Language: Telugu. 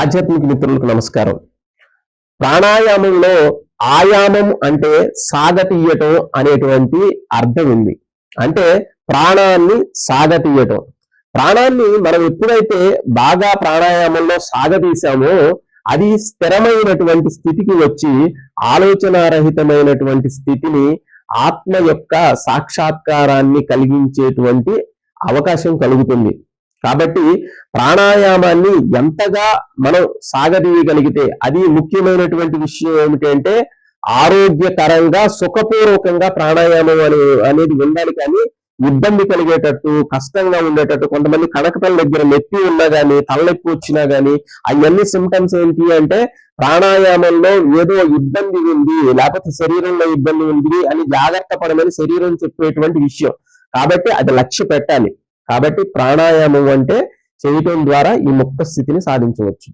ఆధ్యాత్మిక మిత్రులకు నమస్కారం. ప్రాణాయామంలో ఆయామం అంటే సాగతీయటం అనేటువంటి అర్థం ఉంది. అంటే ప్రాణాన్ని సాగతీయటం. ప్రాణాన్ని మనం ఎప్పుడైతే బాగా ప్రాణాయామంలో సాగతీసామో అది స్థిరమైనటువంటి స్థితికి వచ్చి ఆలోచనారహితమైనటువంటి స్థితిని ఆత్మ యొక్క సాక్షాత్కారాన్ని కలిగించేటువంటి అవకాశం కలుగుతుంది. కాబట్టి ప్రాణాయామాన్ని ఎంతగా మనం సాగదీయగలిగితే అది ముఖ్యమైనటువంటి విషయం ఏమిటంటే ఆరోగ్యకరంగా సుఖపూర్వకంగా ప్రాణాయామం అనే అనేది ఉండాలి కానీ ఇబ్బంది కలిగేటట్టు కష్టంగా ఉండేటట్టు కొంతమంది కనకతల దగ్గర నొప్పి ఉన్నా గానీ తలనొప్పి వచ్చినా గానీ అవన్నీ సిమ్టమ్స్ ఏంటి అంటే ప్రాణాయామంలో ఏదో ఇబ్బంది ఉంది లేకపోతే శరీరంలో ఇబ్బంది ఉంది అని జాగ్రత్త పడమని శరీరం చెప్పేటువంటి విషయం. కాబట్టి అది లక్ష్య పెట్టాలి. కాబట్టి ప్రాణాయామం అంటే చేయటం ద్వారా ఈ ముక్త స్థితిని సాధించవచ్చు.